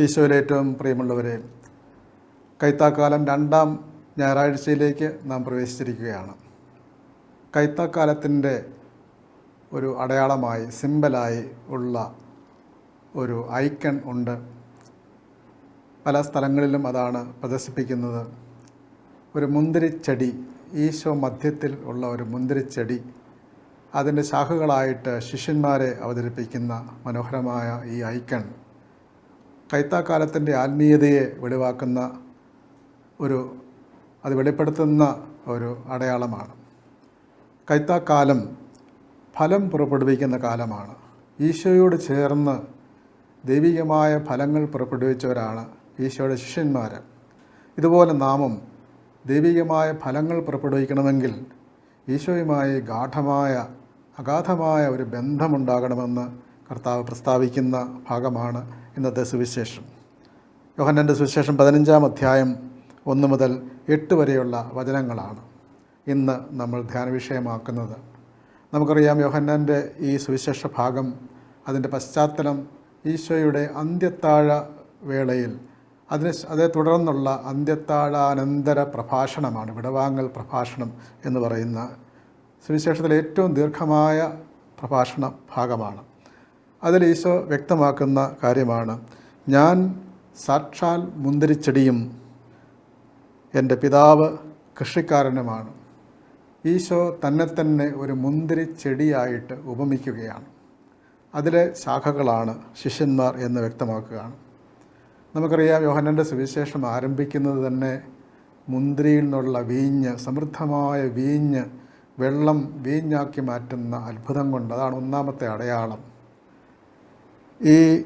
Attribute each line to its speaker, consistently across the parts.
Speaker 1: ഈശോയിലെ ഏറ്റവും പ്രിയമുള്ളവരെ കൈത്താക്കാലം രണ്ടാം ഞായറാഴ്ചയിലേക്ക് നാം പ്രവേശിച്ചിരിക്കുകയാണ്. കൈത്താക്കാലത്തിന്റെ ഒരു അടയാളമായി സിമ്പലായി ഉള്ള ഒരു ഐക്കൺ ഉണ്ട്. പല സ്ഥലങ്ങളിലും അതാണ് പ്രദർശിപ്പിക്കുന്നത്. ഒരു മുന്തിരിച്ചെടി ഈശോ മധ്യത്തിൽ ഉള്ള ഒരു മുന്തിരിച്ചെടി അതിന്റെ ശാഖകളായിട്ട് ശിഷ്യന്മാരെ അവതരിപ്പിക്കുന്ന മനോഹരമായ ഈ ഐക്കൺ. കൈത്താക്കാലത്തിന്റെ ആത്മീയതയെ വെളിവാക്കുന്ന ഒരു അത് വെളിപ്പെടുത്തുന്ന ഒരു അടയാളമാണ്. കൈത്താക്കാലം ഫലം പുറപ്പെടുവിക്കുന്ന കാലമാണ്. ഈശോയോട് ചേർന്ന് ദൈവികമായ ഫലങ്ങൾ പുറപ്പെടുവിച്ചവരാണ് ഈശോയുടെ ശിഷ്യന്മാർ ഇതുപോലെ നാമം ദൈവികമായ ഫലങ്ങൾ പുറപ്പെടുവിക്കണമെങ്കിൽ ഈശോയുമായി ഗാഠമായ അഗാധമായ ഒരു ബന്ധമുണ്ടാകണമെന്ന് കർത്താവ് പ്രസ്താവിക്കുന്ന ഭാഗമാണ് ഇന്നത്തെ സുവിശേഷം. യോഹന്നന്റെ സുവിശേഷം പതിനഞ്ചാം അധ്യായം ഒന്ന് മുതൽ എട്ട് വരെയുള്ള വചനങ്ങളാണ് ഇന്ന് നമ്മൾ ധ്യാന വിഷയമാക്കുന്നത് നമുക്കറിയാം യോഹന്നാന്റെ ഈ സുവിശേഷ ഭാഗം അതിന്റെ പശ്ചാത്തലം ഈശോയുടെ അന്ത്യത്താഴ വേളയിൽ അതിന് അതേ തുടർന്നുള്ള അന്ത്യത്താഴാനന്തര പ്രഭാഷണമാണ് വിടവാങ്ങൽ പ്രഭാഷണം എന്ന് പറയുന്ന സുവിശേഷത്തിലെ ഏറ്റവും ദീർഘമായ പ്രഭാഷണ ഭാഗമാണ്. അതിൽ ഈശോ വ്യക്തമാക്കുന്ന കാര്യമാണ്. ഞാൻ സാക്ഷാൽ മുന്തിരിച്ചെടിയും എന്റെ പിതാവ് കൃഷിക്കാരനുമാണ്. ഈശോ തന്നെ തന്നെ ഒരു മുന്തിരി ചെടിയായിട്ട് ഉപമിക്കുകയാണ്. അതിലെ ശാഖകളാണ് ശിഷ്യന്മാർ എന്ന് വ്യക്തമാക്കുകയാണ്. നമുക്കറിയാം യോഹനന്റെ സുവിശേഷം ആരംഭിക്കുന്നത് തന്നെ മുന്തിരിയിൽ നിന്നുള്ള വീഞ്ഞ് സമൃദ്ധമായ വീഞ്ഞ് വെള്ളം വീഞ്ഞാക്കി മാറ്റുന്ന അത്ഭുതം കൊണ്ട് അതാണ് ഒന്നാമത്തെ അടയാളം. ഈ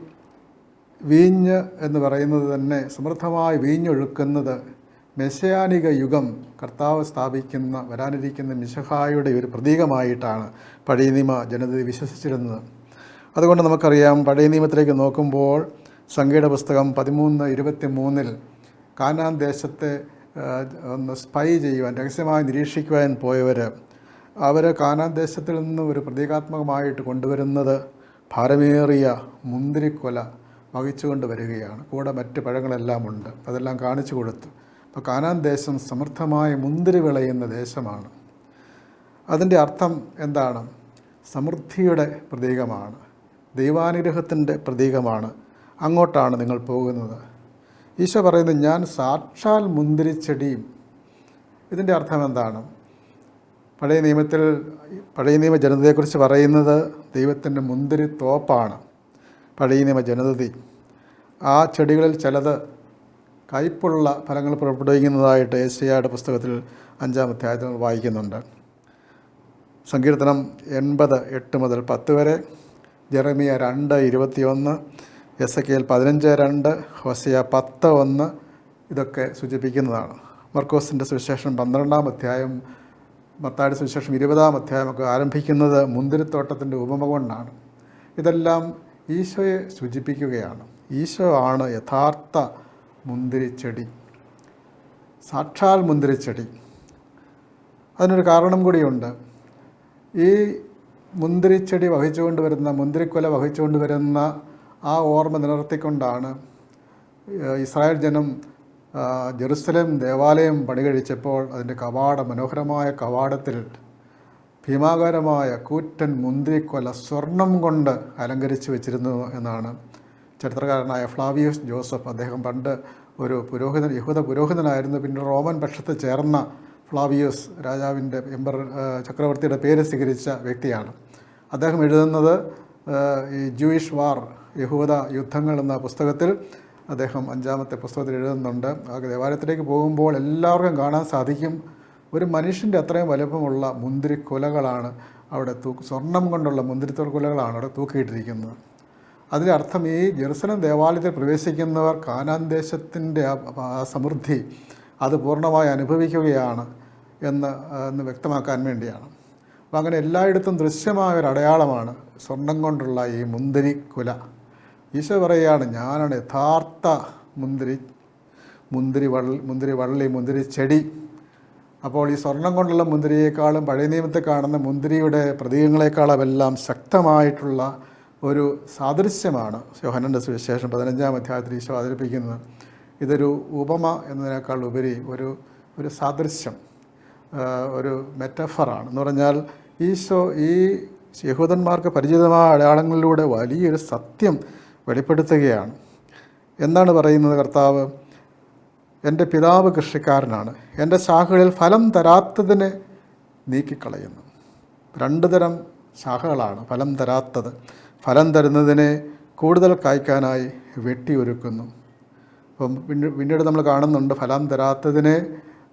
Speaker 1: വീഞ്ഞ് എന്ന് പറയുന്നത് തന്നെ സമൃദ്ധമായി വീഞ്ഞൊഴുക്കുന്നത് മെസ്സയാനിക യുഗം കർത്താവ് സ്ഥാപിക്കുന്ന വരാനിരിക്കുന്ന മിശഹായുടെ ഒരു പ്രതീകമായിട്ടാണ് പഴയ നിയമ ജനത വിശ്വസിച്ചിരുന്നത്. അതുകൊണ്ട് നമുക്കറിയാം പഴയ നിയമത്തിലേക്ക് നോക്കുമ്പോൾ സംഗീത പുസ്തകം പതിമൂന്ന് ഇരുപത്തി മൂന്നിൽ കാനാൻ ദേശത്തെ ഒന്ന് സ്പൈ ചെയ്യുവാൻ രഹസ്യമായി നിരീക്ഷിക്കുവാൻ പോയവർ അവർ കാനാൻ ദേശത്തിൽ നിന്ന് ഒരു പ്രതീകാത്മകമായിട്ട് കൊണ്ടുവരുന്നത് ഭാരമേറിയ മുന്തിരിക്കൊല വഹിച്ചുകൊണ്ട് വരികയാണ്. കൂടെ മറ്റ് പഴങ്ങളെല്ലാം ഉണ്ട് അതെല്ലാം കാണിച്ചു കൊടുത്തു. അപ്പോൾ കാനാൻ ദേശം സമൃദ്ധമായ മുന്തിരി വിളയുന്ന ദേശമാണ്. അതിന്റെ അർത്ഥം എന്താണ്? സമൃദ്ധിയുടെ പ്രതീകമാണ്. ദൈവാനുഗ്രഹത്തിന്റെ പ്രതീകമാണ്. അങ്ങോട്ടാണ് നിങ്ങൾ പോകുന്നത്. ഈശോ പറയുന്നത് ഞാൻ സാക്ഷാൽ മുന്തിരിച്ചെടിയും. ഇതിന്റെ അർത്ഥം എന്താണ്? പഴയ നിയമത്തിൽ പഴയ നിയമ ജനതയെക്കുറിച്ച് പറയുന്നത് ദൈവത്തിന്റെ മുന്തിരി തോപ്പാണ്. പഴയ നിയമ ജനതതി. ആ ചെടികളിൽ ചിലത് കയ്പുള്ള ഫലങ്ങൾ പുറപ്പെടുവിക്കുന്നതായിട്ട് ഏഷ്യയുടെ പുസ്തകത്തിൽ അഞ്ചാം അധ്യായത്തിൽ വായിക്കുന്നുണ്ട്. സങ്കീർത്തനം എൺപത് എട്ട് മുതൽ പത്ത് വരെ ജെറമിയ രണ്ട് ഇരുപത്തിയൊന്ന് എസ് എ കെയിൽ പതിനഞ്ച് രണ്ട് ഹോസിയ പത്ത് ഒന്ന് ഇതൊക്കെ സൂചിപ്പിക്കുന്നതാണ്. മർക്കോസിന്റെ സുവിശേഷം പന്ത്രണ്ടാം അധ്യായം മത്താടി സുവിശേഷം ഇരുപതാം അധ്യായമൊക്കെ ആരംഭിക്കുന്നത് മുന്തിരിത്തോട്ടത്തിന്റെ ഉപമ കൊണ്ടാണ്. ഇതെല്ലാം ഈശോയെ സൂചിപ്പിക്കുകയാണ്. ഈശോ ആണ് യഥാർത്ഥ മുന്തിരിച്ചെടി സാക്ഷാൽ മുന്തിരിച്ചെടി അതിനൊരു കാരണം കൂടിയുണ്ട്. ഈ മുന്തിരിച്ചെടി വഹിച്ചുകൊണ്ട് വരുന്ന മുന്തിരിക്കൊല വഹിച്ചുകൊണ്ട് വരുന്ന ആ ഓർമ്മ നിലനിർത്തിക്കൊണ്ടാണ് ഇസ്രായേൽ ജനം ജെറുസലേം ദേവാലയം പണികഴിച്ചപ്പോൾ അതിന്റെ കവാട മനോഹരമായ കവാടത്തിൽ ഭീമാകാരമായ കൂറ്റൻ മുന്തിരിക്കൊല സ്വർണം കൊണ്ട് അലങ്കരിച്ചു വെച്ചിരുന്നു എന്നാണ് ചരിത്രകാരനായ ഫ്ലാവിയസ് ജോസഫ്. അദ്ദേഹം പണ്ട് ഒരു പുരോഹിതൻ യഹൂദ പുരോഹിതനായിരുന്നു. പിന്നെ റോമൻ പക്ഷത്ത് ചേർന്ന ഫ്ലാവിയസ് രാജാവിന്റെ എംബർ ചക്രവർത്തിയുടെ പേര് സ്വീകരിച്ച വ്യക്തിയാണ്. അദ്ദേഹം എഴുതുന്നത് ഈ ജൂയിഷ് വാർ യഹൂദ യുദ്ധങ്ങൾ എന്ന പുസ്തകത്തിൽ അദ്ദേഹം അഞ്ചാമത്തെ പുസ്തകത്തിൽ എഴുതുന്നുണ്ട്. ആ ദേവാലയത്തിലേക്ക് പോകുമ്പോൾ എല്ലാവർക്കും കാണാൻ സാധിക്കും. ഒരു മനുഷ്യന്റെ അത്രയും വലുപ്പമുള്ള മുന്തിരി കുലകളാണ് അവിടെ തൂക്ക് സ്വർണം കൊണ്ടുള്ള മുന്തിരിത്തോൽക്കുലകളാണ് അവിടെ തൂക്കിയിട്ടിരിക്കുന്നത്. അതിന്റെ അർത്ഥം ഈ ജെറുസലം ദേവാലയത്തിൽ പ്രവേശിക്കുന്നവർ കാനാൻ ദേശത്തിന്റെ ആ സമൃദ്ധി അത് പൂർണമായി അനുഭവിക്കുകയാണ് എന്ന് എന്ന് വ്യക്തമാക്കാൻ വേണ്ടിയാണ്. അപ്പോൾ അങ്ങനെ എല്ലായിടത്തും ദൃശ്യമായ ഒരു അടയാളമാണ് സ്വർണം കൊണ്ടുള്ള ഈ മുന്തിരി കുല. ഈശോ പറയുകയാണ് ഞാനാണ് യഥാർത്ഥ മുന്തിരി മുന്തിരി വള്ളി മുന്തിരി വള്ളി മുന്തിരി ചെടി. അപ്പോൾ ഈ സ്വർണം കൊണ്ടുള്ള മുന്തിരിയേക്കാളും പഴയ നിയമത്തിൽ കാണുന്ന മുന്തിരിയുടെ പ്രതീകങ്ങളെക്കാളും എല്ലാം ശക്തമായിട്ടുള്ള ഒരു സാദൃശ്യമാണ് യോഹനന്റെ സുവിശേഷം പതിനഞ്ചാം അധ്യായത്തിൽ ഈശോ അവതരിപ്പിക്കുന്നത്. ഇതൊരു ഉപമ എന്നതിനേക്കാൾ ഉപരി ഒരു ഒരു സാദൃശ്യം ഒരു മെറ്റഫറാണ് എന്ന് പറഞ്ഞാൽ ഈശോ ഈ യഹൂദന്മാർക്ക് പരിചിതമായ അടയാളങ്ങളിലൂടെ വലിയൊരു സത്യം വെളിപ്പെടുത്തുകയാണ്. എന്താണ് പറയുന്നത് കർത്താവ്? എന്റെ പിതാവ് കൃഷിക്കാരനാണ്. എന്റെ ശാഖകളിൽ ഫലം തരാത്തതിനെ നീക്കിക്കളയുന്നു. രണ്ട് തരം ശാഖകളാണ് ഫലം തരാത്തത്. ഫലം തരുന്നതിനെ കൂടുതൽ കായ്ക്കാനായി വെട്ടിയൊരുക്കുന്നു. അപ്പം പിന്നീട് നമ്മൾ കാണുന്നുണ്ട് ഫലം തരാത്തതിനെ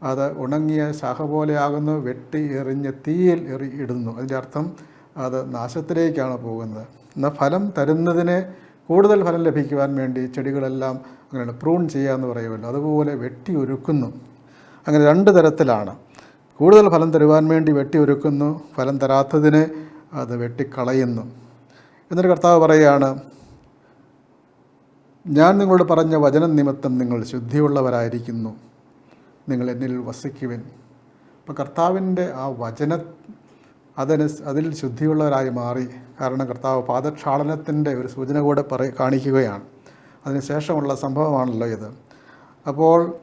Speaker 1: അത് ഉണങ്ങിയ ശാഖ പോലെയാകുന്നു വെട്ടി എറിഞ്ഞ് തീയിൽ എറി ഇടുന്നു. അതിന്റെ അർത്ഥം അത് നാശത്തിലേക്കാണ് പോകുന്നത്. എന്നാൽ ഫലം തരുന്നതിനെ കൂടുതൽ ഫലം ലഭിക്കുവാൻ വേണ്ടി ചെടികളെല്ലാം അങ്ങനെയാണ് പ്രൂൺ ചെയ്യുക എന്ന് പറയുമല്ലോ. അതുപോലെ വെട്ടി ഒരുക്കുന്നു. അങ്ങനെ രണ്ട് തരത്തിലാണ്. കൂടുതൽ ഫലം തരുവാൻ വേണ്ടി വെട്ടി ഒരുക്കുന്നു. ഫലം തരാത്തതിനെ അത് വെട്ടിക്കളയുന്നു. എന്നിട്ട് കർത്താവ് പറയുകയാണ് ഞാൻ നിങ്ങളോട് പറഞ്ഞ വചനം നിമിത്തം നിങ്ങൾ ശുദ്ധിയുള്ളവരായിരിക്കുന്നു. നിങ്ങൾ എന്നിൽ വസിക്കുവിൻ. അപ്പോൾ കർത്താവിന്റെ ആ വചന അതിന് അതിൽ ശുദ്ധിയുള്ളവരായി മാറി. കാരണം കർത്താവ് പാദക്ഷാളനത്തിന്റെ ഒരു സൂചന കൂടെ പറ കാണിക്കുകയാണ്. അതിനുശേഷമുള്ള സംഭവമാണല്ലോ ഇത്. അപ്പോൾ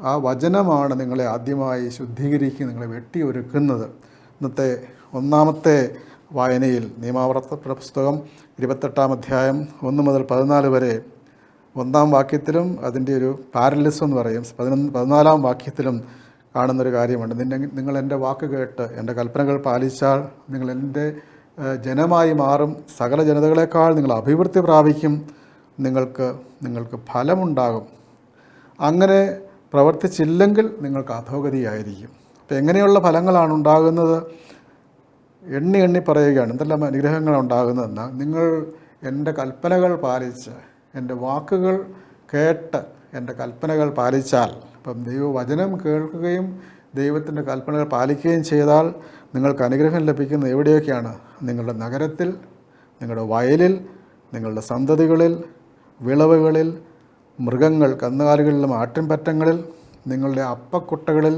Speaker 1: ആ വചനമാണ് നിങ്ങളെ ആദ്യമായി ശുദ്ധീകരിക്കുക നിങ്ങളെ വെട്ടിയൊരുക്കുന്നത്. ഇന്നത്തെ ഒന്നാമത്തെ വായനയിൽ നിയമാവർത്ത പുസ്തകം ഇരുപത്തെട്ടാം അധ്യായം ഒന്ന് മുതൽ പതിനാല് വരെ ഒന്നാം വാക്യത്തിലും അതിന്റെ ഒരു പാരലിസം എന്ന് പറയും. പതിനൊന്ന് പതിനാലാം വാക്യത്തിലും കാണുന്നൊരു കാര്യമുണ്ട്. നിന്നെ നിങ്ങൾ എന്റെ വാക്ക് കേട്ട് എന്റെ കൽപ്പനകൾ പാലിച്ചാൽ നിങ്ങൾ എന്റെ ജനമായി മാറും. സകല ജനതകളെക്കാൾ നിങ്ങൾ അഭിവൃദ്ധി പ്രാപിക്കും. നിങ്ങൾക്ക് നിങ്ങൾക്ക് ഫലമുണ്ടാകും. അങ്ങനെ പ്രവർത്തിച്ചില്ലെങ്കിൽ നിങ്ങൾക്ക് അധോഗതിയായിരിക്കും. അപ്പോൾ എങ്ങനെയുള്ള ഫലങ്ങളാണ് ഉണ്ടാകുന്നത്? എണ്ണി എണ്ണി പറയുകയാണ്. എന്തെല്ലാം അനുഗ്രഹങ്ങളാണ് ഉണ്ടാകുന്നതെന്നാൽ നിങ്ങൾ എന്റെ കൽപ്പനകൾ പാലിച്ച് എന്റെ വാക്കുകൾ കേട്ട് എന്റെ കൽപ്പനകൾ പാലിച്ചാൽ ഇപ്പം ദൈവവചനം കേൾക്കുകയും ദൈവത്തിന്റെ കൽപ്പനകൾ പാലിക്കുകയും ചെയ്താൽ നിങ്ങൾക്ക് അനുഗ്രഹം ലഭിക്കുന്നത് എവിടെയൊക്കെയാണ്? നിങ്ങളുടെ നഗരത്തിൽ നിങ്ങളുടെ വയലിൽ നിങ്ങളുടെ സന്തതികളിൽ വിളവുകളിൽ മൃഗങ്ങൾ കന്നുകാലികളിലും ആട്ടിൻപറ്റങ്ങളിൽ നിങ്ങളുടെ അപ്പക്കുട്ടകളിൽ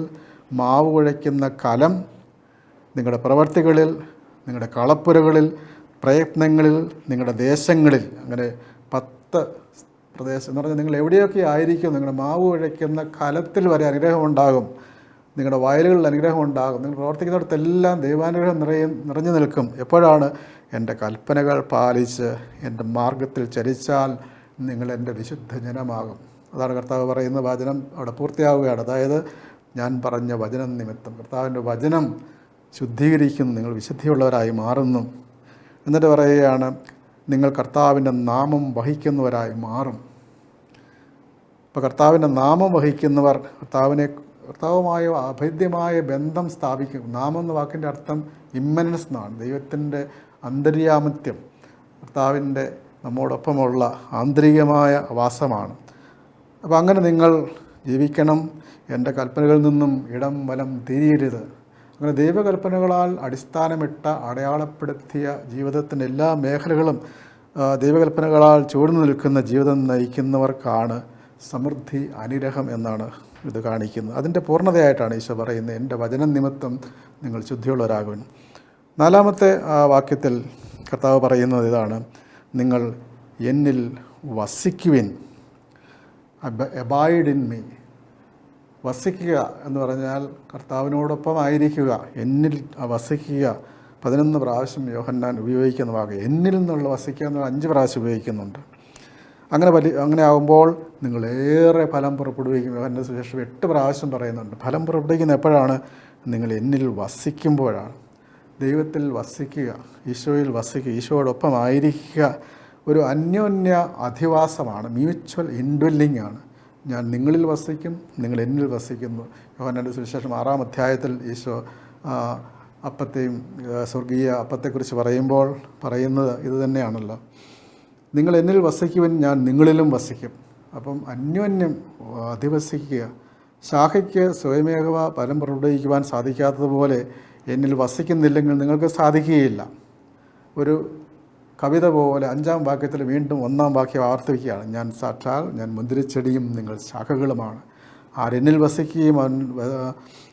Speaker 1: മാവ് കുഴയ്ക്കുന്ന കലം നിങ്ങളുടെ പ്രവർത്തികളിൽ നിങ്ങളുടെ കളപ്പുരകളിൽ പ്രയത്നങ്ങളിൽ നിങ്ങളുടെ ദേശങ്ങളിൽ അങ്ങനെ പത്ത് പ്രദേശം എന്ന് പറഞ്ഞാൽ നിങ്ങൾ എവിടെയൊക്കെ ആയിരിക്കും നിങ്ങളുടെ മാവ് കുഴയ്ക്കുന്ന കലത്തിൽ വരെ അനുഗ്രഹം ഉണ്ടാകും. നിങ്ങളുടെ വയലുകളിൽ അനുഗ്രഹം ഉണ്ടാകും. നിങ്ങൾ പ്രവർത്തിക്കുന്നിടത്തെല്ലാം ദൈവാനുഗ്രഹം നിറയും നിറഞ്ഞു നിൽക്കും. എപ്പോഴാണ് എന്റെ കൽപ്പനകൾ പാലിച്ച് എന്റെ മാർഗത്തിൽ ചരിച്ചാൽ നിങ്ങൾ എന്റെ വിശുദ്ധ ജനമാകും. അതാണ് കർത്താവ് പറയുന്ന വചനം അവിടെ പൂർത്തിയാവുകയാണ്. അതായത് ഞാൻ പറഞ്ഞ വചനം നിമിത്തം കർത്താവിന്റെ വചനം ശുദ്ധീകരിക്കുന്നു. നിങ്ങൾ വിശുദ്ധിയുള്ളവരായി മാറുന്നു. എന്നിട്ട് പറയുകയാണ് നിങ്ങൾ കർത്താവിന്റെ നാമം വഹിക്കുന്നവരായി മാറും. ഇപ്പോൾ കർത്താവിന്റെ നാമം വഹിക്കുന്നവർ കർത്താവിനെ കർത്താവുമായ അഭേദ്യമായ ബന്ധം സ്ഥാപിക്കും. നാമം എന്ന വാക്കിന്റെ അർത്ഥം ഇമ്മനൻസ് എന്നാണ്. ദൈവത്തിന്റെ അന്തര്യാമിത്യം കർത്താവിന്റെ നമ്മോടൊപ്പമുള്ള ആന്തരികമായ വാസമാണ്. അപ്പോൾ അങ്ങനെ നിങ്ങൾ ജീവിക്കണം. എന്റെ കൽപ്പനകളിൽ നിന്നും ഇടം വലം തിരിയരുത്. അങ്ങനെ ദൈവകൽപ്പനകളാൽ അടിസ്ഥാനമിട്ട അടയാളപ്പെടുത്തിയ ജീവിതത്തിന്റെ എല്ലാ മേഖലകളും ദൈവകൽപ്പനകളാൽ ചൂടുന്നു നിൽക്കുന്ന ജീവിതം നയിക്കുന്നവർക്കാണ് സമൃദ്ധി അനുഗ്രഹം എന്നാണ് ഇത് കാണിക്കുന്നത് അതിന്റെ പൂർണതയായിട്ടാണ് ഈശോ പറയുന്നത്. എന്റെ വചനം നിമിത്തം നിങ്ങൾ ശുദ്ധിയുള്ളവരാകുവിൻ. നാലാമത്തെ ആ വാക്യത്തിൽ കർത്താവ് പറയുന്നത് ഇതാണ്. നിങ്ങൾ എന്നിൽ വസിക്കുവിൻ. അബൈഡ് ഇൻ മീ വസിക്കുക എന്ന് പറഞ്ഞാൽ കർത്താവിനോടൊപ്പം ആയിരിക്കുക എന്നിൽ വസിക്കുക. പതിനൊന്ന് പ്രാവശ്യം യോഹന്നാൻ ഉപയോഗിക്കുന്ന വാക്ക് എന്നിൽ നിന്നുള്ള വസിക്കുക എന്നുള്ള അഞ്ച് പ്രാവശ്യം ഉപയോഗിക്കുന്നുണ്ട്. അങ്ങനെ വലിയ അങ്ങനെ ആകുമ്പോൾ നിങ്ങളേറെ ഫലം പുറപ്പെടുവിക്കും. യോഹന്റെ സുശേഷം എട്ട് പ്രാവശ്യം പറയുന്നുണ്ട്. ഫലം പുറപ്പെടുവിക്കുന്ന എപ്പോഴാണ്? നിങ്ങൾ എന്നിൽ വസിക്കുമ്പോഴാണ്. ദൈവത്തിൽ വസിക്കുക ഈശോയിൽ വസിക്കുക ഈശോയോടൊപ്പം ആയിരിക്കുക ഒരു അന്യോന്യ അധിവാസമാണ്. മ്യൂച്വൽ ഇൻഡ്വെല്ലിംഗ് ആണ്. ഞാൻ നിങ്ങളിൽ വസിക്കും നിങ്ങൾ എന്നിൽ വസിക്കുന്നു. യോഹനന്റെ സുവിശേഷം ആറാം അധ്യായത്തിൽ ഈശോ അപ്പത്തെയും സ്വർഗീയ അപ്പത്തെക്കുറിച്ച് പറയുമ്പോൾ പറയുന്നത് ഇത് തന്നെയാണല്ലോ. നിങ്ങൾ എന്നിൽ വസിക്കുവൻ ഞാൻ നിങ്ങളിലും വസിക്കും. അപ്പം അന്യോന്യം അധിവസിക്കുക. ശാഖയ്ക്ക് സ്വയമേഖവ ഫലം പ്രകടിപ്പിക്കുവാൻ സാധിക്കാത്തതുപോലെ എന്നിൽ വസിക്കുന്നില്ലെങ്കിൽ നിങ്ങൾക്ക് സാധിക്കുകയില്ല. ഒരു കവിത പോലെ അഞ്ചാം വാക്യത്തിൽ വീണ്ടും ഒന്നാം വാക്യം ആവർത്തിക്കുകയാണ്. ഞാൻ സാക്ഷാൽ ഞാൻ മുന്തിരിച്ചെടിയും നിങ്ങൾ ശാഖകളുമാണ്. ആരെന്നിൽ വസിക്കുകയും അവൻ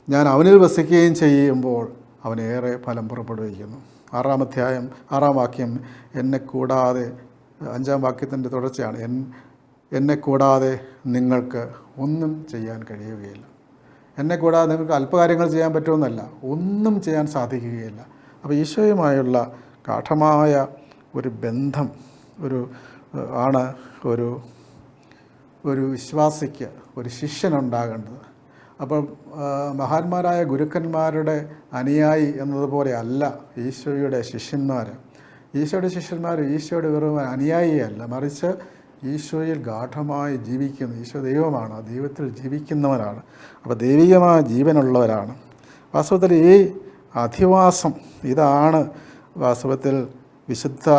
Speaker 1: ഞാൻ അവനിൽ വസിക്കുകയും ചെയ്യുമ്പോൾ അവനേറെ ഫലം പുറപ്പെടുവിക്കുന്നു. ആറാം അധ്യായം ആറാം വാക്യം എന്നെ കൂടാതെ അഞ്ചാം വാക്യത്തിന്റെ തുടർച്ചയാണ്. എൻ എന്നെ കൂടാതെ നിങ്ങൾക്ക് ഒന്നും ചെയ്യാൻ കഴിയുകയില്ല. എന്നെ കൂടാതെ നിങ്ങൾക്ക് അല്പകാര്യങ്ങൾ ചെയ്യാൻ പറ്റുമെന്നല്ല ഒന്നും ചെയ്യാൻ സാധിക്കുകയില്ല. അപ്പോൾ ഈശോയുമായുള്ള ഗാഠമായ ഒരു ബന്ധം ഒരു ആണ് ഒരു ഒരു വിശ്വാസിക്ക് ഒരു ശിഷ്യനുണ്ടാകേണ്ടത്. അപ്പം ആ, മഹാന്മാരായ ഗുരുക്കന്മാരുടെ അനുയായി എന്നതുപോലെ അല്ല ഈശോയുടെ ശിഷ്യന്മാർ ഈശോയുടെ ശിഷ്യന്മാർ ഈശോയുടെ വെറും അനുയായിയല്ല. മറിച്ച് ഈശോയിൽ ഗാഠമായി ജീവിക്കുന്ന ഈശോ ദൈവമാണ്. ദൈവത്തിൽ ജീവിക്കുന്നവരാണ്. അപ്പോൾ ദൈവികമായ ജീവനുള്ളവരാണ്. വാസ്തവത്തിൽ ഈ അധിവാസം ഇതാണ് വാസ്തവത്തിൽ വിശുദ്ധ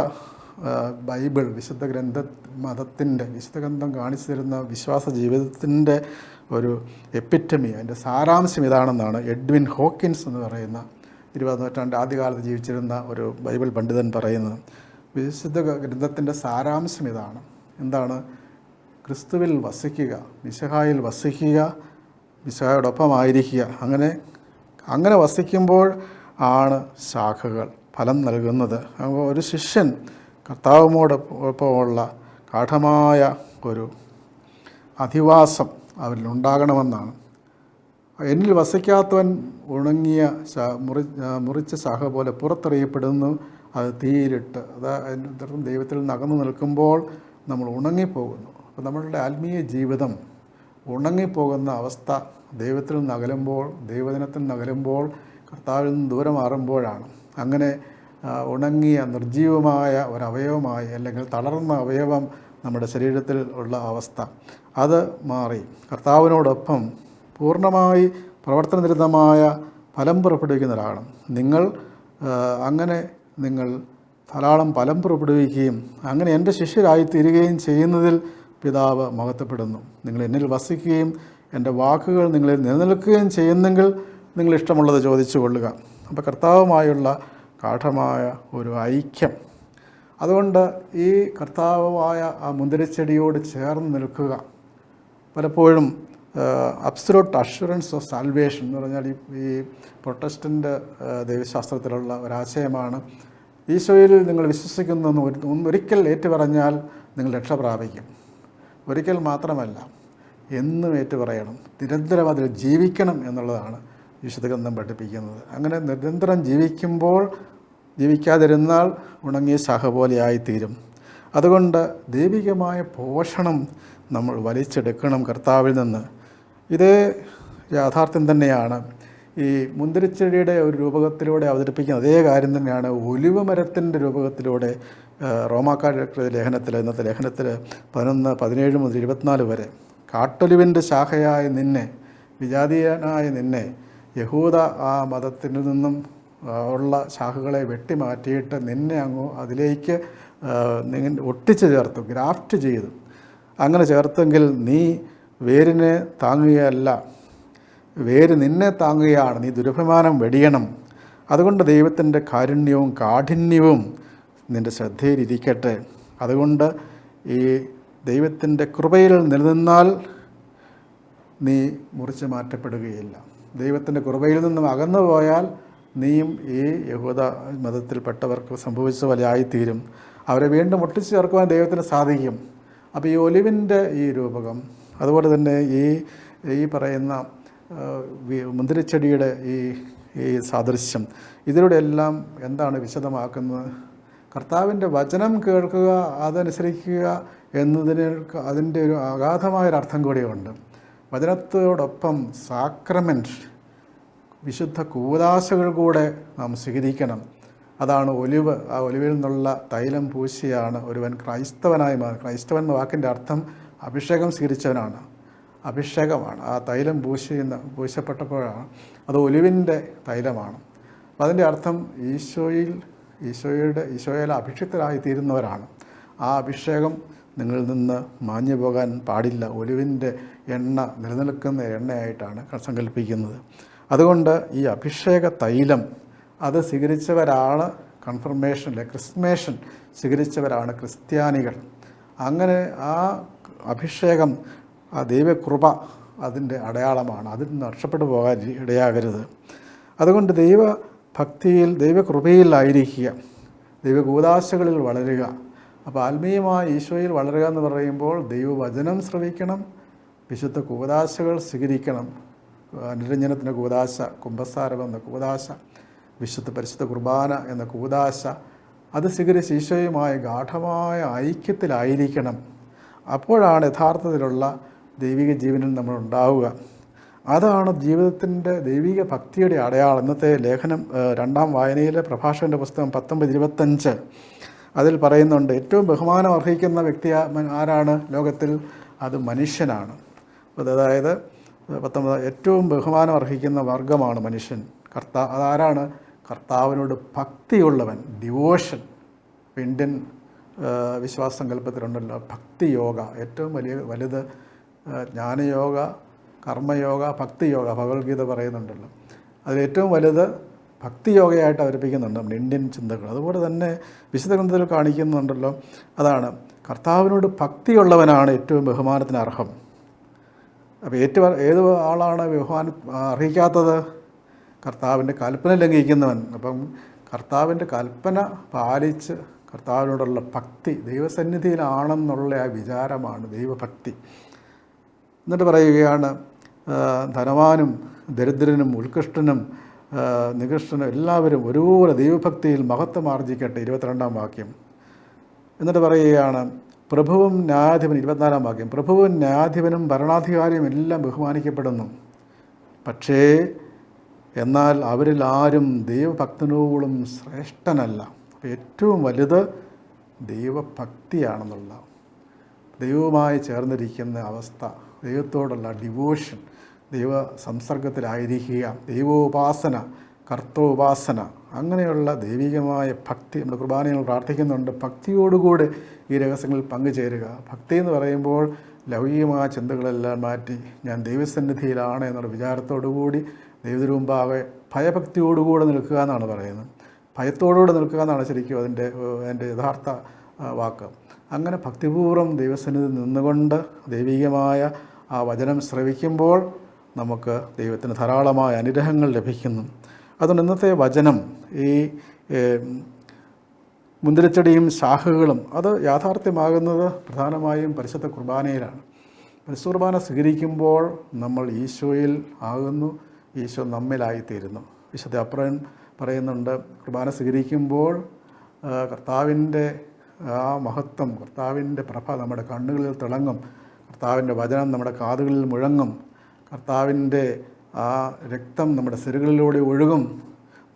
Speaker 1: ബൈബിൾ വിശുദ്ധ ഗ്രന്ഥ മതത്തിന്റെ വിശുദ്ധ ഗ്രന്ഥം കാണിച്ചു തരുന്ന വിശ്വാസ ജീവിതത്തിന്റെ ഒരു എപ്പിറ്റമി അതിന്റെ സാരാംശം ഇതാണെന്നാണ് എഡ്വിൻ ഹോക്കിൻസ് എന്ന് പറയുന്ന ഇരുപതാം നൂറ്റാണ്ട് ആദ്യകാലത്ത് ജീവിച്ചിരുന്ന ഒരു ബൈബിൾ പണ്ഡിതൻ പറയുന്നത് വിശുദ്ധ ഗ്രന്ഥത്തിന്റെ സാരാംശം ഇതാണ്. എന്താണ്? ക്രിസ്തുവിൽ വസിക്കുക മിശഹായിൽ വസിക്കുക മിശഹായോടൊപ്പമായിരിക്കുക. അങ്ങനെ അങ്ങനെ വസിക്കുമ്പോൾ ആണ് ശാഖകൾ ഫലം നൽകുന്നത്. അപ്പോൾ ഒരു ശിഷ്യൻ കർത്താവുമോടൊപ്പമുള്ള കാഠമായ ഒരു അധിവാസം അവരിൽ ഉണ്ടാകണമെന്നാണ് എന്നിൽ വസിക്കാത്തവൻ ഉണങ്ങിയ മുറി മുറിച്ച ശാഖ പോലെ പുറത്തെറിയപ്പെടുന്നു. അത് തീയിലിട്ട് അത് അതിന്റെ ദൈവത്തിൽ നിന്ന് അകന്നു നിൽക്കുമ്പോൾ നമ്മൾ ഉണങ്ങിപ്പോകുന്നു. അപ്പോൾ നമ്മളുടെ ആത്മീയ ജീവിതം ഉണങ്ങിപ്പോകുന്ന അവസ്ഥ ദൈവത്തിൽ നിന്ന് അകലുമ്പോൾ ദൈവദിനത്തിൽ നിന്ന് അകലുമ്പോൾ കർത്താവിൽ നിന്ന് ദൂരം മാറുമ്പോഴാണ്. അങ്ങനെ ഉണങ്ങിയ നിർജീവമായ ഒരവയവമായി അല്ലെങ്കിൽ തളർന്ന അവയവം നമ്മുടെ ശരീരത്തിൽ ഉള്ള അവസ്ഥ. അത് മാറി. കർത്താവിനോടൊപ്പം പൂർണമായി പ്രവർത്തനനിരതമായ ഫലം പുറപ്പെടുവിക്കുന്ന ഒരാളാണ്. നിങ്ങൾ അങ്ങനെ നിങ്ങൾ ധാരാളം ഫലം പുറപ്പെടുവിക്കുകയും അങ്ങനെ എന്റെ ശിഷ്യരായിത്തീരുകയും ചെയ്യുന്നതിൽ പിതാവ് മഹത്വപ്പെടുന്നു. നിങ്ങൾ എന്നിൽ വസിക്കുകയും എന്റെ വാക്കുകൾ നിങ്ങളിൽ നിലനിൽക്കുകയും ചെയ്യുന്നെങ്കിൽ നിങ്ങൾ ഇഷ്ടമുള്ളത് ചോദിച്ചു കൊള്ളുക. അപ്പോൾ കർത്താവുമായുള്ള കാഠമായ ഒരു ഐക്യം. അതുകൊണ്ട് ഈ കർത്താവായ ആ മുന്തിരിച്ചെടിയോട് ചേർന്ന് നിൽക്കുക. പലപ്പോഴും അബ്സലൂട്ട് അഷുറൻസ് ഓഫ് സാൽവേഷൻ എന്ന് പറഞ്ഞാൽ ഈ പ്രൊട്ടസ്റ്റന്റ് ദൈവശാസ്ത്രത്തിലുള്ള ഒരാശയമാണ്. ഈശോയിൽ നിങ്ങൾ വിശ്വസിക്കുന്നു ഒരിക്കൽ ഏറ്റു പറഞ്ഞാൽ നിങ്ങൾ രക്ഷ പ്രാപിക്കും. ഒരിക്കൽ മാത്രമല്ല എന്നും ഏറ്റു പറയണം നിരന്തരം അതിൽ ജീവിക്കണം എന്നുള്ളതാണ് വിശുദ്ധ പഠിപ്പിക്കുന്നത്. അങ്ങനെ നിരന്തരം ജീവിക്കുമ്പോൾ ജീവിക്കാതിരുന്നാൽ ഉണങ്ങിയ ശാഖ പോലെയായിത്തീരും. അതുകൊണ്ട് ദൈവികമായ പോഷണം നമ്മൾ വലിച്ചെടുക്കണം കർത്താവിൽ നിന്ന്. ഇതേ യാഥാർത്ഥ്യം തന്നെയാണ്. ഈ മുന്തിരിച്ചെടിയുടെ ഒരു രൂപകത്തിലൂടെ അവതരിപ്പിക്കുന്ന അതേ കാര്യം തന്നെയാണ് ഒലിവ് മരത്തിന്റെ രൂപകത്തിലൂടെ റോമാക്കാരുടെ ലേഖനത്തിൽ ഇന്നത്തെ ലേഖനത്തിൽ പതിനൊന്ന് പതിനേഴ് മുതൽ ഇരുപത്തിനാല് വരെ. കാട്ടൊലിവിന്റെ ശാഖയായ നിന്നെ വിജാതീയനായ നിന്നെ യഹൂദ ആ മതത്തിൽ നിന്നും ഉള്ള ശാഖകളെ വെട്ടിമാറ്റിയിട്ട് നിന്നെ അങ്ങ് അതിലേക്ക് ഒട്ടിച്ചു ചേർത്തു ഗ്രാഫ്റ്റ് ചെയ്തു. അങ്ങനെ ചേർത്തെങ്കിൽ നീ വേരിനെ താങ്ങുകയല്ല. വേര് നിന്നെ താങ്ങുകയാണ്. നീ ദുരഭിമാനം വെടിയണം. അതുകൊണ്ട് ദൈവത്തിന്റെ കാരുണ്യവും കാഠിന്യവും നിന്റെ ശ്രദ്ധയിലിരിക്കട്ടെ. അതുകൊണ്ട് ഈ ദൈവത്തിന്റെ കൃപയിൽ നിലനിന്നാൽ നീ മുറിച്ച് മാറ്റപ്പെടുകയില്ല. ദൈവത്തിന്റെ കൃപയിൽ നിന്നും അകന്നു പോയാൽ നീയും ഈ യഹൂദ മതത്തിൽപ്പെട്ടവർക്ക് സംഭവിച്ച പോലെ ആയിത്തീരും. അവരെ വീണ്ടും ഒട്ടിച്ചു ചേർക്കുവാൻ ദൈവത്തിന് സാധിക്കും. അപ്പോൾ ഈ ഒലിവിന്റെ ഈ രൂപകം അതുപോലെ തന്നെ ഈ ഈ പറയുന്ന മുന്തിരിച്ചെടിയുടെ ഈ ഈ സാദൃശ്യം ഇതിലൂടെ എല്ലാം എന്താണ് വിശദമാക്കുന്നത്? കർത്താവിന്റെ വചനം കേൾക്കുക അതനുസരിക്കുക എന്നതിന് അതിന്റെ ഒരു അഗാധമായൊരർത്ഥം കൂടിയുണ്ട്. വചനത്തോടൊപ്പം സാക്രമെന്റ് വിശുദ്ധ കൂതാശകൾ കൂടെ നാം സ്വീകരിക്കണം. അതാണ് ഒലിവ്. ആ ഒലിവിൽ നിന്നുള്ള തൈലം പൂശിയാണ് ഒരുവൻ ക്രൈസ്തവനായി മാറി ക്രൈസ്തവൻ എന്ന വാക്കിന്റെ അർത്ഥം അഭിഷേകം സ്വീകരിച്ചവനാണ്. അഭിഷേകമാണ്. ആ തൈലം പൂശിയുന്ന പൂശപ്പെട്ടപ്പോഴാണ് അത് ഒലിവിന്റെ തൈലമാണ്. അപ്പം അതിന്റെ അർത്ഥം ഈശോയിൽ ഈശോയുടെ ഈശോയിൽ അഭിഷിക്തരായി തീരുന്നവരാണ് ആ അഭിഷേകം നിങ്ങളിൽ നിന്ന് മാഞ്ഞു പോകാൻ പാടില്ല. ഒലിവിന്റെ എണ്ണ നിലനിൽക്കുന്ന എണ്ണയായിട്ടാണ് സങ്കല്പിക്കുന്നത്. അതുകൊണ്ട് ഈ അഭിഷേക തൈലം അത് സ്വീകരിച്ചവരാണ് കൺഫർമേഷൻ അല്ലെ ക്രിസ്മേഷൻ സ്വീകരിച്ചവരാണ് ക്രിസ്ത്യാനികൾ. അങ്ങനെ ആ അഭിഷേകം ആ ദൈവകൃപ അതിന്റെ അടയാളമാണ്. അതിൽ നിന്ന് നഷ്ടപ്പെട്ടു പോകാൻ ഇടയാകരുത്. അതുകൊണ്ട് ദൈവ ഭക്തിയിൽ ദൈവകൃപയിലായിരിക്കുക. ദൈവഗൂദാശകളിൽ വളരുക. അപ്പോൾ ആത്മീയമായ ഈശോയിൽ വളരുക എന്ന് പറയുമ്പോൾ ദൈവവചനം ശ്രവിക്കണം വിശുദ്ധ കൂതാശകൾ സ്വീകരിക്കണം. അനുരഞ്ജനത്തിന്റെ കൂതാശ കുംഭസാരം എന്ന കൂതാശ വിശുദ്ധ പരിശുദ്ധ കുർബാന എന്ന കൂതാശ അത് സ്വീകരിച്ച് ഈശോയുമായ ഗാഠമായ ഐക്യത്തിലായിരിക്കണം. അപ്പോഴാണ് യഥാർത്ഥത്തിലുള്ള ദൈവിക ജീവനിൽ നമ്മൾ ഉണ്ടാവുക. അതാണ് ജീവിതത്തിന്റെ ദൈവിക ഭക്തിയുടെ അടയാളം. ഇന്നത്തെ ലേഖനം രണ്ടാം വായനയിലെ പ്രഭാഷകന്റെ പുസ്തകം പത്തൊമ്പത് ഇരുപത്തഞ്ച്. അതിൽ പറയുന്നുണ്ട് ഏറ്റവും ബഹുമാനം അർഹിക്കുന്ന വ്യക്തി ആരാണ്? ലോകത്തിൽ അത് മനുഷ്യനാണ്. അതായത് പത്തൊമ്പത് ഏറ്റവും ബഹുമാനം അർഹിക്കുന്ന വർഗമാണ് മനുഷ്യൻ. കർത്താവ് അതാരാണ്? കർത്താവിനോട് ഭക്തിയുള്ളവൻ ഡിവോഷൻ ഇന്ത്യൻ വിശ്വാസ സങ്കല്പത്തിലുണ്ടല്ലോ ഭക്തി യോഗ ഏറ്റവും വലിയ വലുത് ജ്ഞാനയോഗ കർമ്മയോഗ ഭക്തിയോഗ ഭഗവത്ഗീത പറയുന്നുണ്ടല്ലോ. അതിലേറ്റവും വലുത് ഭക്തിയോഗയായിട്ട് അവതരിപ്പിക്കുന്നുണ്ട് നമ്മുടെ ഇന്ത്യൻ ചിന്തകൾ. അതുപോലെ തന്നെ വിശുദ്ധ ഗ്രന്ഥത്തിൽ കാണിക്കുന്നുണ്ടല്ലോ അതാണ് കർത്താവിനോട് ഭക്തിയുള്ളവനാണ് ഏറ്റവും ബഹുമാനത്തിന് അർഹം അപ്പോൾ ഏറ്റവും ഏത് ആളാണ് ബഹുമാനം അർഹിക്കാത്തത്? കർത്താവിന്റെ കൽപ്പന ലംഘിക്കുന്നവൻ. അപ്പം കർത്താവിന്റെ കൽപ്പന പാലിച്ച് കർത്താവിനോടുള്ള ഭക്തി ദൈവസന്നിധിയിലാണെന്നുള്ള ആ വിചാരമാണ് ദൈവഭക്തി. എന്നിട്ട് പറയുകയാണ് ധനവാനും ദരിദ്രനും ഉത്കൃഷ്ടനും നികൃഷ്ടനും എല്ലാവരും ഒരുപോലെ ദൈവഭക്തിയിൽ മഹത്വം ആർജിക്കട്ടെ. ഇരുപത്തിരണ്ടാം വാക്യം. എന്നിട്ട് പറയുകയാണ് പ്രഭുവും ന്യായാധിപനും ഇരുപത്തിനാലാം വാക്യം പ്രഭുവും ന്യായാധിപനും ഭരണാധികാരിയും എല്ലാം ബഹുമാനിക്കപ്പെടുന്നു. പക്ഷേ എന്നാൽ അവരിൽ ആരും ദൈവഭക്തനോളം ശ്രേഷ്ഠനല്ല. ഏറ്റവും വലുത് ദൈവഭക്തിയാണെന്നുള്ള ദൈവവുമായി ചേർന്നിരിക്കുന്ന അവസ്ഥ ദൈവത്തോടുള്ള ഡിവോഷൻ ദൈവ സംസർഗത്തിലായിരിക്കുക ദൈവോപാസന കർത്തോപാസന അങ്ങനെയുള്ള ദൈവികമായ ഭക്തി നമ്മുടെ കുർബാനയിൽ പ്രാർത്ഥിക്കുന്നുണ്ട്. ഭക്തിയോടുകൂടി ഈ രഹസ്യങ്ങളിൽ പങ്കുചേരുക. ഭക്തി എന്ന് പറയുമ്പോൾ ലൗകികമായ ചിന്തകളെല്ലാം മാറ്റി ഞാൻ ദൈവസന്നിധിയിലാണ് എന്നുള്ള വിചാരത്തോടുകൂടി ദൈവത്തിന് മുമ്പാകെ ഭയഭക്തിയോടുകൂടെ നിൽക്കുക എന്നാണ് പറയുന്നത്. ഭയത്തോടുകൂടെ നിൽക്കുക എന്നാണ് ശരിക്കും അതിന്റെ അതിന്റെ യഥാർത്ഥ വാക്ക്. അങ്ങനെ ഭക്തിപൂർവം ദൈവസന്നിധി നിന്നുകൊണ്ട് ദൈവികമായ ആ വചനം ശ്രവിക്കുമ്പോൾ നമുക്ക് ദൈവത്തിന് ധാരാളമായ അനുഗ്രഹങ്ങൾ ലഭിക്കുന്നു. അതുകൊണ്ട് ഇന്നത്തെ വചനം ഈ മുന്തിരിച്ചെടിയും ശാഖകളും അത് യാഥാർത്ഥ്യമാകുന്നത് പ്രധാനമായും പരിശുദ്ധ കുർബാനയിലാണ്. പരിശുദ്ധ കുർബാന സ്വീകരിക്കുമ്പോൾ നമ്മൾ ഈശോയിൽ ആകുന്നു ഈശോ നമ്മിലായിത്തീരുന്നു. വിശുദ്ധ അപ്രൻ പറയുന്നുണ്ട് കുർബാന സ്വീകരിക്കുമ്പോൾ കർത്താവിന്റെ ആ മഹത്വം കർത്താവിന്റെ പ്രഭ നമ്മുടെ കണ്ണുകളിൽ തിളങ്ങും കർത്താവിന്റെ വചനം നമ്മുടെ കാതുകളിൽ മുഴങ്ങും കർത്താവിന്റെ ആ രക്തം നമ്മുടെ സിരുകളിലൂടെ ഒഴുകും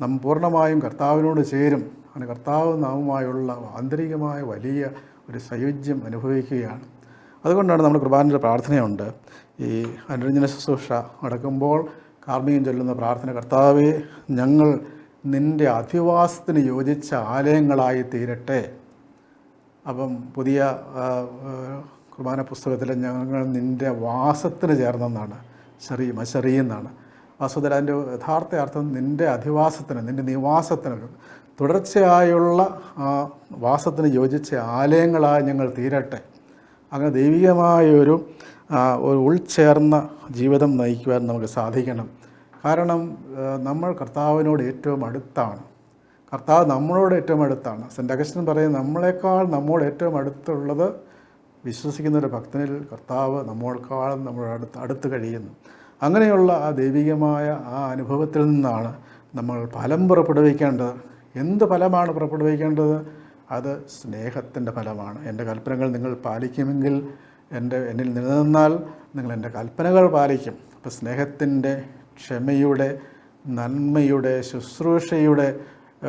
Speaker 1: നാം പൂർണമായും കർത്താവിനോട് ചേരും. അങ്ങനെ കർത്താവ് നാമുമായുള്ള ആന്തരികമായ വലിയ ഒരു സയുജ്യം അനുഭവിക്കുകയാണ്. അതുകൊണ്ടാണ് നമ്മുടെ കുർബാനയുടെ പ്രാർത്ഥനയുണ്ട്. ഈ അനുരഞ്ജന ശുശ്രൂഷ നടക്കുമ്പോൾ കാർമ്മികം ചൊല്ലുന്ന പ്രാർത്ഥന കർത്താവെ ഞങ്ങൾ നിന്റെ അധിവാസത്തിന് യോജിച്ച ആലയങ്ങളായി തീരട്ടെ. അപ്പം പുതിയ കുർബാന പുസ്തകത്തിൽ ഞങ്ങൾ നിന്റെ വാസത്തിന് ചേർന്നെന്നാണ്. ചെറിയ മശറി എന്നാണ്. അതിന്റെ യഥാർത്ഥ അർത്ഥം നിന്റെ അധിവാസത്തിന് നിന്റെ നിവാസത്തിന്. തുടർച്ചയായുള്ള വാസത്തിന് യോജിച്ച ആലയങ്ങളായി ഞങ്ങൾ തീരട്ടെ. അങ്ങനെ ദൈവികമായൊരു ഒരു ഉൾച്ചേർന്ന ജീവിതം നയിക്കുവാൻ നമുക്ക് സാധിക്കണം. കാരണം നമ്മൾ കർത്താവിനോട് ഏറ്റവും അടുത്താണ്. കർത്താവ് നമ്മളോട് ഏറ്റവും അടുത്താണ്. സെന്റ് അഗസ്റ്റിൻ പറയും നമ്മളെക്കാൾ നമ്മോട് ഏറ്റവും അടുത്തുള്ളത് വിശ്വസിക്കുന്ന ഒരു ഭക്തനിൽ കർത്താവ് നമ്മളെക്കാളും നമ്മുടെ അടുത്ത് അടുത്ത് കഴിയുന്നു. അങ്ങനെയുള്ള ആ ദൈവികമായ ആ അനുഭവത്തിൽ നിന്നാണ് നമ്മൾ ഫലം പുറപ്പെടുവിക്കേണ്ടത്. എന്ത് ഫലമാണ് പുറപ്പെടുവിക്കേണ്ടത്? അത് സ്നേഹത്തിന്റെ ഫലമാണ്. എന്റെ കൽപ്പനകൾ നിങ്ങൾ പാലിക്കുമെങ്കിൽ എന്റെ എന്നിൽ നിലനിന്നാൽ നിങ്ങൾ എന്റെ കൽപ്പനകൾ പാലിക്കും. അപ്പോൾ സ്നേഹത്തിന്റെ ക്ഷമയുടെ നന്മയുടെ ശുശ്രൂഷയുടെ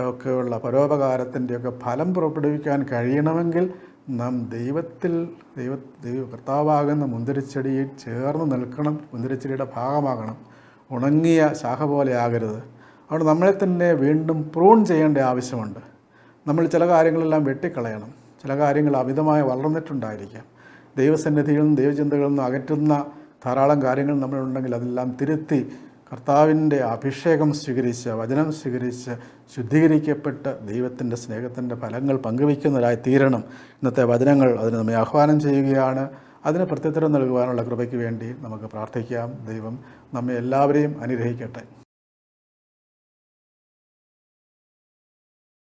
Speaker 1: ഒക്കെയുള്ള പരോപകാരത്തിന്റെയൊക്കെ ഫലം പുറപ്പെടുവിക്കാൻ കഴിയണമെങ്കിൽ നാം ദൈവത്തിൽ ദൈവ ദൈവ കർത്താവാകുന്ന മുന്തിരിച്ചെടിയിൽ ചേർന്ന് നിൽക്കണം. മുന്തിരിച്ചെടിയുടെ ഭാഗമാകണം. ഉണങ്ങിയ ശാഖ പോലെ ആകരുത്. അവിടെ നമ്മളെ തന്നെ വീണ്ടും പ്രൂൺ ചെയ്യേണ്ട ആവശ്യമുണ്ട്. നമ്മൾ ചില കാര്യങ്ങളെല്ലാം വെട്ടിക്കളയണം. ചില കാര്യങ്ങൾ അമിതമായി വളർന്നിട്ടുണ്ടായിരിക്കാം. ദൈവസന്നിധിയിൽ നിന്നും ദൈവചിന്തകളിൽ നിന്നും അകറ്റുന്ന ധാരാളം കാര്യങ്ങൾ നമ്മളുണ്ടെങ്കിൽ അതെല്ലാം തിരുത്തി കർത്താവിന്റെ അഭിഷേകം സ്വീകരിച്ച് വചനം സ്വീകരിച്ച് ശുദ്ധീകരിക്കപ്പെട്ട് ദൈവത്തിന്റെ സ്നേഹത്തിന്റെ ഫലങ്ങൾ പങ്കുവയ്ക്കുന്നവരായി തീരണം. ഇന്നത്തെ വചനങ്ങൾ അതിന് നമ്മെ ആഹ്വാനം ചെയ്യുകയാണ്. അതിന് പ്രത്യുത്തരം നൽകുവാനുള്ള കൃപയ്ക്ക് വേണ്ടി നമുക്ക് പ്രാർത്ഥിക്കാം. ദൈവം നമ്മെ എല്ലാവരെയും അനുഗ്രഹിക്കട്ടെ.